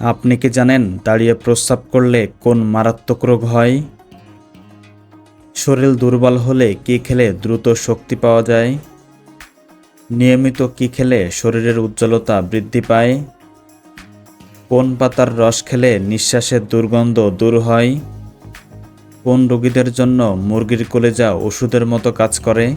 আপনি কি জানেন দাঁড়িয়ে প্রস্রাব করলে কোন মারাত্মক রোগ হয়? শরীর দুর্বল হলে কি খেলে দ্রুত শক্তি পাওয়া যায়? নিয়মিত কি খেলে শরীরের উজ্জ্বলতা বৃদ্ধি পায়? কোন পাতার রস খেলে নিঃশ্বাসের দুর্গন্ধ দূর হয়? কোন রোগীদের জন্য মুরগির কলেজা ওষুধের মতো কাজ করে?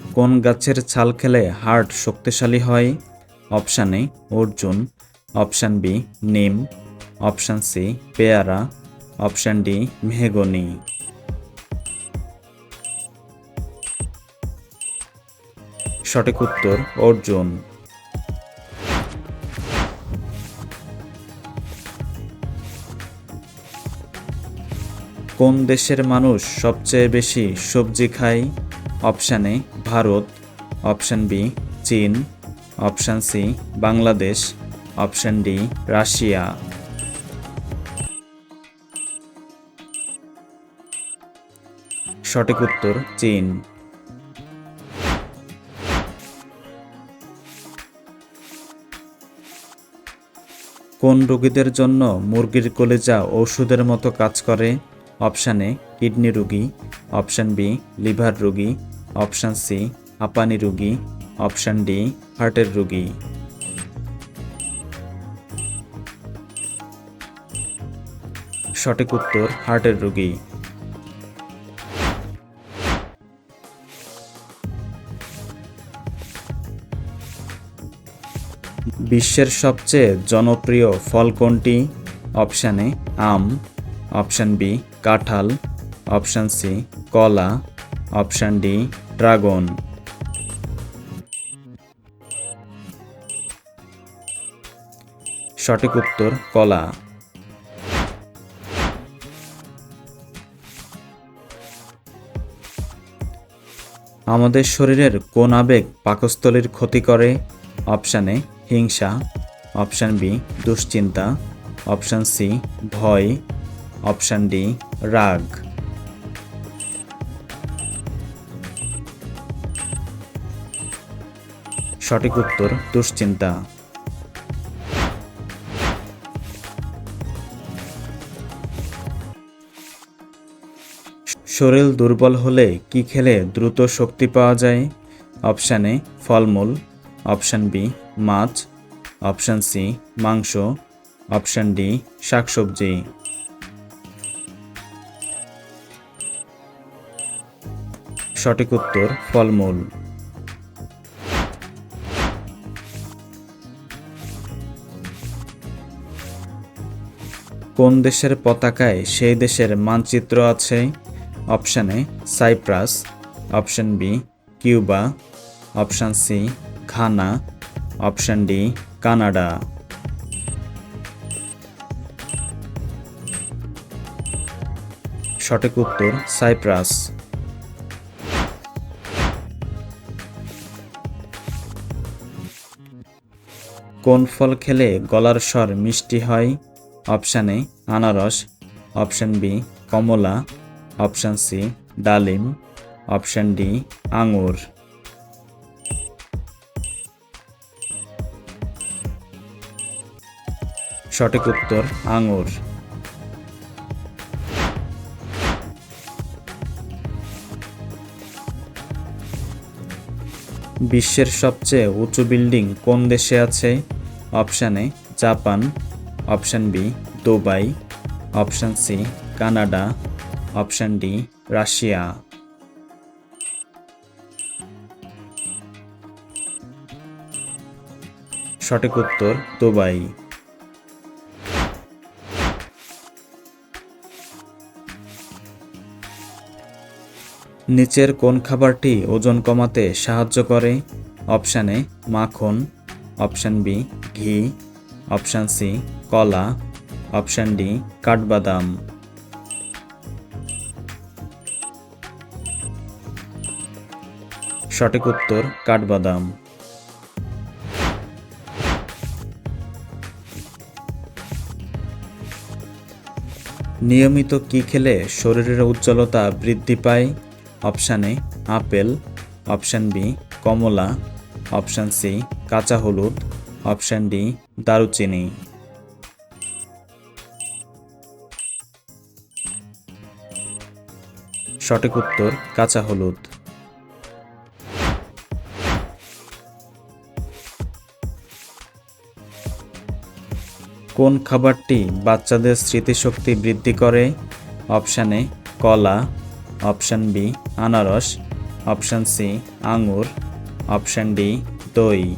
কোন গাছের ছাল খেলে হার্ট শক্তিশালী হয়? অপশান এ, অর্জুন। অপশান বি, নিম। অপশান সি, পেয়ারা। অপশান ডি, মেহগনি। সঠিক উত্তর, অর্জুন। কোন দেশের মানুষ সবচেয়ে বেশি সবজি খায়? Option A Bharat, option B চীন, option C Bangladesh, option D Russia. সঠিক উত্তর চীন। কোন রোগীদের জন্য মুরগির কলেজা ওষুধের মতো কাজ করে? অপশান এ, কিডনি রোগী, অপশান বি, লিভার রোগী, অপশান সি, হাঁপানি রোগী, অপশান ডি, হার্টের রোগী। সঠিক উত্তর, হার্টের রোগী। বিশ্বের সবচেয়ে জনপ্রিয় ফল কোনটি? অপশান এ, আম, অপশান বি কাঁঠাল অপশান সি কলা অপশান ডি ড্রাগন। সঠিক উত্তর, কলা। আমাদের শরীরের কোন আবেগ পাকস্থলীর ক্ষতি করে? অপশান এ হিংসা। অপশান বি দুশ্চিন্তা। অপশান সি ভয়। অপশান ডি রাগ সঠিক উত্তর, দুশ্চিন্তা। শরীর দুর্বল হলে কি খেলে দ্রুত শক্তি পাওয়া যায়? অপশান এ ফলমূল। অপশান বি মাছ। অপশান সি মাংস। অপশান ডি শাকসবজি। সঠিক উত্তর, ফলমূল। কোন দেশের পতাকায় সেই দেশের মানচিত্র আছে? Option A, Cyprus. Option B, Cuba. Option C, Ghana. Option D, Canada. সঠিক উত্তর, সাইপ্রাস। কোন ফল খেলে গলার স্বর মিষ্টি হয়? অপশান এ, আনারস। অপশান বি, কমলা। অপশান সি, ডালিম। অপশান ডি, আঙুর। সঠিক উত্তর, আঙুর। বিশ্বের সবচেয়ে উঁচু বিল্ডিং কোন দেশে আছে? Option A, Japan. Option B, Dubai. Option C, Canada. Option D, Russia. সঠিক উত্তর দুবাই। নিচের কোন খাবারটি ওজন কমাতে সাহায্য করে? অপশান এ, মাখন। অপশান বি, ঘি। অপশান সি, কলা। অপশান ডি, কাঠবাদাম। সঠিক উত্তর, কাঠবাদাম। নিয়মিত কি খেলে শরীরের উজ্জ্বলতা বৃদ্ধি পায়? Option A apple, option B Kamala, option C কাঁচা হলুদ, অপশান ডি দারুচিনি। সঠিক উত্তর কাঁচা হলুদ। কোন খাবারটি বাচ্চাদের স্মৃতিশক্তি বৃদ্ধি করে? অপশানে কলা অপশান বি, আনারস। অপশান সি, আঙুর। অপশান ডি, দই।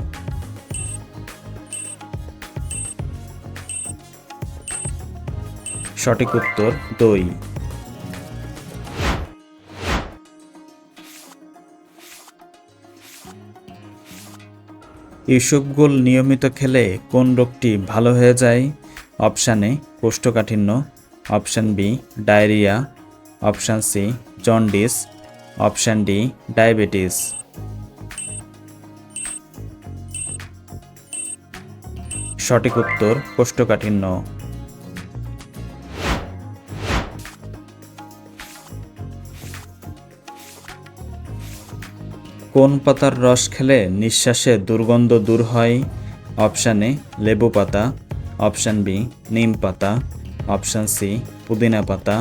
সঠিক উত্তর, দই। ইসবগুল নিয়মিত খেলে কোন রোগটি ভালো হয়ে যায়? অপশান এ, কোষ্ঠকাঠিন্য। Option B, diarrhoea. Option C jaundice option D diabetes সঠিক উত্তর, কোষ্ঠকাঠিন্য। কোন পাতার রস খেলে নিঃশ্বাসে দুর্গন্ধ দূর হয়? অপশান এ লেবু পাতা। অপশান বি নিম পাতা। অপশান সি পুদিনা পাতা।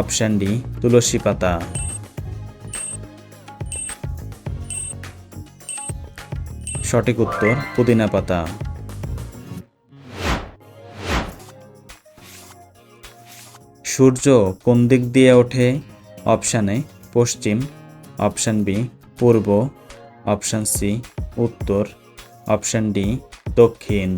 অপশান ডি, তুলসী পাতা। সঠিক উত্তর, পুদিনা পাতা। সূর্য কোন দিক দিয়ে ওঠে? অপশান এ, পশ্চিম। অপশান বি, পূর্ব। অপশান সি, উত্তর। অপশান ডি, দক্ষিণ।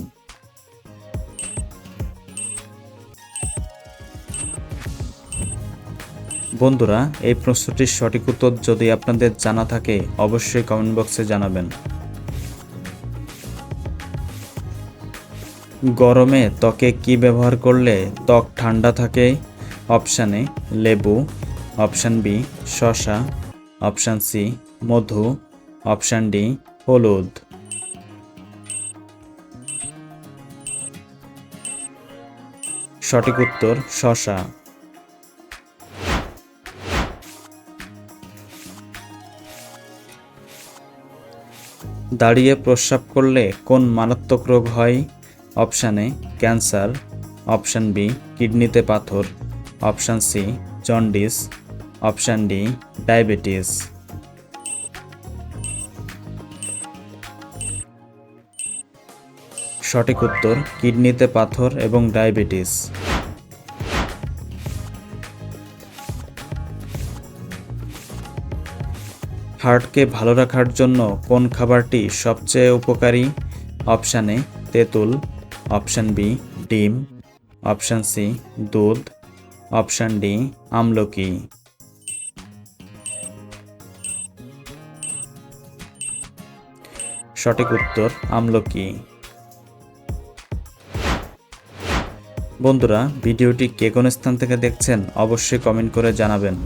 বন্ধুরা, এই প্রশ্নটির সঠিক উত্তর যদি আপনাদের জানা থাকে, অবশ্যই কমেন্ট বক্সে জানাবেন। গরমে ত্বকে কি ব্যবহার করলে ত্বক ঠান্ডা থাকে? অপশান এ, লেবু। অপশান বি, শসা। অপশান সি, মধু। অপশান ডি, হলুদ। সঠিক উত্তর, শসা। দাঁড়িয়ে প্রস্রাব করলে কোন মারাত্মক রোগ হয়? Option A, cancer. Option B, কিডনিতে পাথর। Option C, jaundice. Option D, diabetes. সঠিক উত্তর, কিডনিতে পাথর এবং ডায়াবেটিস। হার্টকে ভালো রাখার জন্য কোন খাবারটি সবচেয়ে উপকারী? অপশান এ, তেঁতুল। অপশান বি, ডিম। অপশান সি, দুধ। অপশান ডি, আমলকি। সঠিক উত্তর, আমলকি। বন্ধুরা, ভিডিওটি কে কোন স্থান থেকে দেখছেন অবশ্যই কমেন্ট করে জানাবেন।